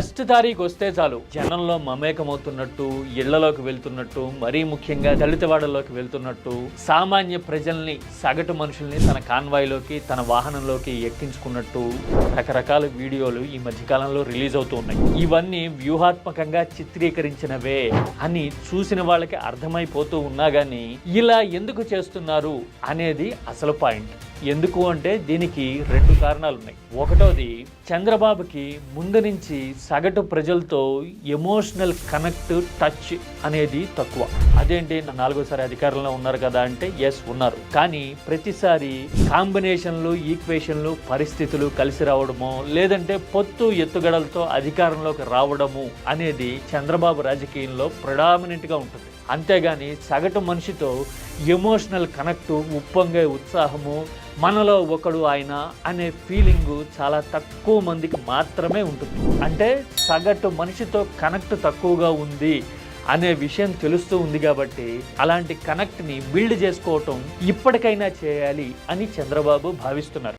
First తారీఖు వస్తే చాలు. జనంలో మమేకమవుతున్నట్టు ఇళ్ళలోకి వెళ్తున్నట్టు మరీ ముఖ్యంగా దళితవాడల్లోకి వెళ్తున్నట్టు సామాన్య ప్రజల్ని సగటు మనుషుల్ని తన కాన్వాయ్లోకి తన వాహనంలోకి ఎక్కించుకున్నట్టు రకరకాల వీడియోలు ఈ మధ్యకాలంలో రిలీజ్ అవుతూ ఉన్నాయి. ఇవన్నీ వ్యూహాత్మకంగా చిత్రీకరించినవే అని చూసిన వాళ్ళకి అర్థమైపోతూ ఉన్నా కానీ ఇలా ఎందుకు చేస్తున్నారు అనేది అసలు పాయింట్. ఎందుకు అంటే దీనికి రెండు కారణాలు ఉన్నాయి ఒకటోది చంద్రబాబుకి ముందు నుంచి సగటు ప్రజలతో ఎమోషనల్ కనెక్ట్ టచ్ అనేది తక్కువ. అదేంటి? నా నాలుగోసారి అధికారంలో ఉన్నారు కదా అంటే ఎస్ ఉన్నారు. కానీ ప్రతిసారి కాంబినేషన్లు ఈక్వేషన్లు పరిస్థితులు కలిసి రావడము లేదంటే పొత్తు ఎత్తుగడలతో అధికారంలోకి రావడము అనేది చంద్రబాబు రాజకీయంలో ప్రొడామినెంట్గా ఉంటుంది. అంతేగాని సగటు మనిషితో ఎమోషనల్ కనెక్టు ఉప్పొంగే ఉత్సాహము మనలో ఒకడు ఆయన అనే ఫీలింగు చాలా తక్కువ మందికి మాత్రమే ఉంటుంది. అంటే సగటు మనిషితో కనెక్ట్ తక్కువగా ఉంది అనే విషయం తెలుస్తూ ఉంది కాబట్టి అలాంటి కనెక్ట్ని బిల్డ్ చేసుకోవటం ఇప్పటికైనా చేయాలి అని చంద్రబాబు భావిస్తున్నారు.